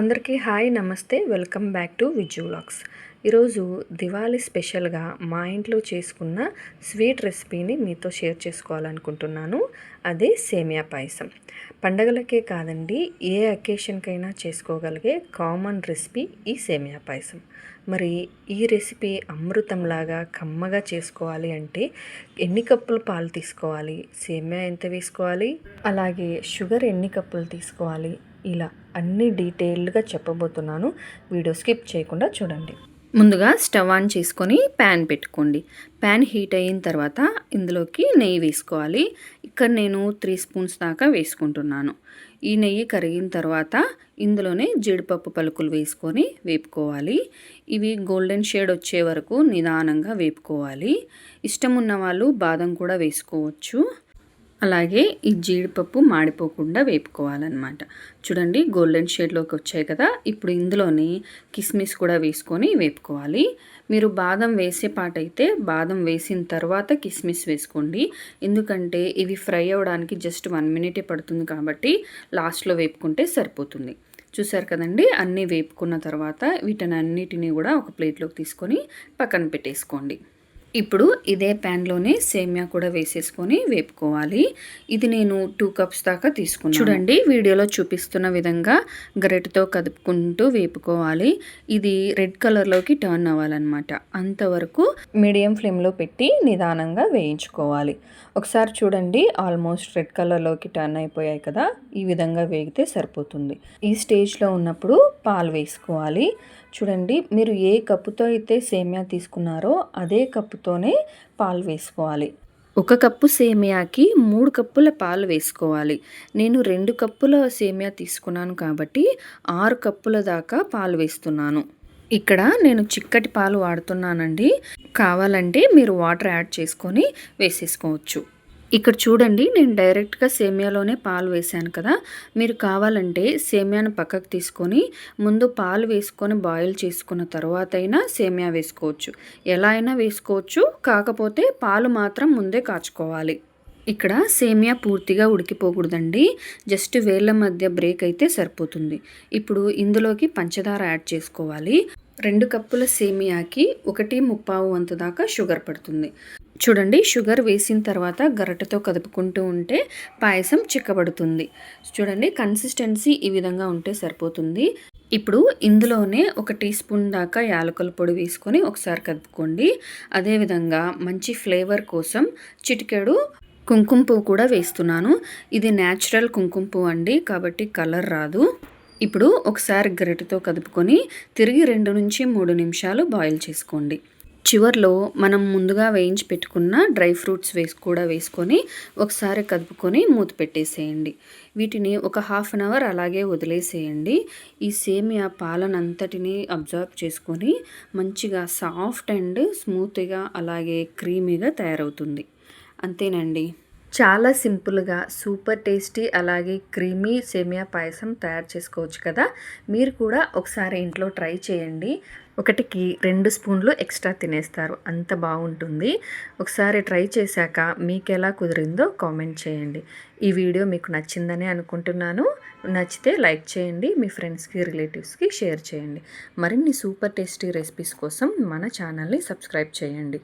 అందరికీ హాయ్ నమస్తే. Welcome back to Viju vlogs. ఈరోజు దివాళీ స్పెషల్గా మా ఇంట్లో చేసుకున్న స్వీట్ రెసిపీని మీతో షేర్ చేసుకోవాలనుకుంటున్నాను. అదే సేమియా పాయసం. పండగలకే కాదండి ఏ అకేషన్కైనా చేసుకోగలిగే కామన్ రెసిపీ ఈ సేమియా పాయసం. మరి ఈ రెసిపీ అమృతంలాగా కమ్మగా చేసుకోవాలి అంటే ఎన్ని కప్పులు పాలు తీసుకోవాలి? సేమియా ఎంత వేసుకోవాలి? అలాగే షుగర్ ఎన్ని కప్పులు తీసుకోవాలి? ఇలా అన్ని డీటెయిల్డ్గా చెప్పబోతున్నాను. వీడియో స్కిప్ చేయకుండా చూడండి. ముందుగా స్టవ్ ఆన్ చేసుకొని ప్యాన్ పెట్టుకోండి. ప్యాన్ హీట్ అయిన తర్వాత ఇందులోకి నెయ్యి వేసుకోవాలి. ఇక్కడ నేను త్రీ స్పూన్స్ దాకా వేసుకుంటున్నాను. ఈ నెయ్యి కరిగిన తర్వాత ఇందులోనే జీడిపప్పు పలుకులు వేసుకొని వేపుకోవాలి. ఇవి గోల్డెన్ షేడ్ వచ్చే వరకు నిదానంగా వేపుకోవాలి. ఇష్టం ఉన్న వాళ్ళు బాదం కూడా వేసుకోవచ్చు. అలాగే ఈ జీడిపప్పు మాడిపోకుండా వేపుకోవాలన్నమాట. చూడండి గోల్డెన్ షేడ్లోకి వచ్చాయి కదా. ఇప్పుడు ఇందులోని కిస్మిస్ కూడా వేసుకొని వేపుకోవాలి. మీరు బాదం వేసే పాట అయితే బాదం వేసిన తర్వాత కిస్మిస్ వేసుకోండి. ఎందుకంటే ఇవి ఫ్రై అవ్వడానికి జస్ట్ వన్ మినిటే పడుతుంది కాబట్టి లాస్ట్లో వేపుకుంటే సరిపోతుంది. చూసారు కదండి అన్నీ వేపుకున్న తర్వాత వీటిని అన్నిటినీ కూడా ఒక ప్లేట్లోకి తీసుకొని పక్కన పెట్టేసుకోండి. ఇప్పుడు ఇదే ప్యాన్లోనే సేమియా కూడా వేసేసుకొని వేపుకోవాలి. ఇది నేను టూ కప్స్ దాకా తీసుకున్నాను. చూడండి వీడియోలో చూపిస్తున్న విధంగా గరిటతో కదుపుకుంటూ వేపుకోవాలి. ఇది రెడ్ కలర్లోకి టర్న్ అవ్వాలన్నమాట. అంతవరకు మీడియం ఫ్లేమ్లో పెట్టి నిదానంగా వేయించుకోవాలి. ఒకసారి చూడండి ఆల్మోస్ట్ రెడ్ కలర్లోకి టర్న్ అయిపోయాయి కదా ఈ విధంగా వేగితే సరిపోతుంది. ఈ స్టేజ్లో ఉన్నప్పుడు పాలు వేసుకోవాలి. చూడండి మీరు ఏ కప్పుతో అయితే సేమియా తీసుకున్నారో అదే కప్పుతోనే పాలు వేసుకోవాలి. ఒక కప్పు సేమియాకి మూడు కప్పుల పాలు వేసుకోవాలి. నేను రెండు కప్పుల సేమియా తీసుకున్నాను కాబట్టి ఆరు కప్పుల దాకా పాలు వేస్తున్నాను. ఇక్కడ నేను చిక్కటి పాలు వాడుతున్నానండి. కావాలంటే మీరు వాటర్ యాడ్ చేసుకొని వేసేసుకోవచ్చు. ఇక్కడ చూడండి నేను డైరెక్ట్గా సేమియాలోనే పాలు వేసాను కదా. మీరు కావాలంటే సేమియాను పక్కకు తీసుకొని ముందు పాలు వేసుకొని బాయిల్ చేసుకున్న తర్వాత అయినా సేమియా వేసుకోవచ్చు. ఎలా అయినా వేసుకోవచ్చు కాకపోతే పాలు మాత్రం ముందే కాచుకోవాలి. ఇక్కడ సేమియా పూర్తిగా ఉడికిపోకూడదండి. జస్ట్ వేళ్ళ మధ్య బ్రేక్ అయితే సరిపోతుంది. ఇప్పుడు ఇందులోకి పంచదార యాడ్ చేసుకోవాలి. రెండు కప్పుల సేమియాకి ఒకటి ముప్పావు వంతు దాకా షుగర్ పడుతుంది. చూడండి షుగర్ వేసిన తర్వాత గరటతో కదుపుకుంటూ ఉంటే పాయసం చిక్కబడుతుంది. చూడండి కన్సిస్టెన్సీ ఈ విధంగా ఉంటే సరిపోతుంది. ఇప్పుడు ఇందులోనే ఒక టీ స్పూన్ దాకా యాలకుల పొడి వేసుకొని ఒకసారి కదుపుకోండి. అదేవిధంగా మంచి ఫ్లేవర్ కోసం చిటికెడు కుంకుమ పువ్వు కూడా వేస్తున్నాను. ఇది న్యాచురల్ కుంకుమ పువ్వు అండి కాబట్టి కలర్ రాదు. ఇప్పుడు ఒకసారి గరిటతో కదుపుకొని తిరిగి రెండు నుంచి మూడు నిమిషాలు బాయిల్ చేసుకోండి. చివర్లో మనం ముందుగా వేయించి పెట్టుకున్న డ్రై ఫ్రూట్స్ వేసి కూడా వేసుకొని ఒకసారి కదుపుకొని మూత పెట్టేసేయండి. వీటిని ఒక హాఫ్ అన్ అవర్ అలాగే వదిలేసేయండి. ఈ సేమియా పాలనంతటిని అబ్జర్వ్ చేసుకొని మంచిగా సాఫ్ట్ అండ్ స్మూత్గా అలాగే క్రీమీగా తయారవుతుంది. అంతేనండి. చాలా సింపుల్గా సూపర్ టేస్టీ అలాగే క్రీమీ సేమియా పాయసం తయారు చేసుకోవచ్చు కదా? మీరు కూడా ఒకసారి ఇంట్లో ట్రై చేయండి. ఒకటికి రెండు స్పూన్లు ఎక్స్ట్రా తినేస్తారు. అంత బాగుంటుంది. ఒకసారి ట్రై చేశాక మీకు ఎలా కుదిరిందో కామెంట్ చేయండి. ఈ వీడియో మీకు నచ్చిందని అనుకుంటున్నాను. నచ్చితే లైక్ చేయండి మీ ఫ్రెండ్స్కి రిలేటివ్స్కి షేర్ చేయండి. మరిన్ని సూపర్ టేస్టీ రెసిపీస్ కోసం మన ఛానల్ని సబ్స్క్రైబ్ చేయండి.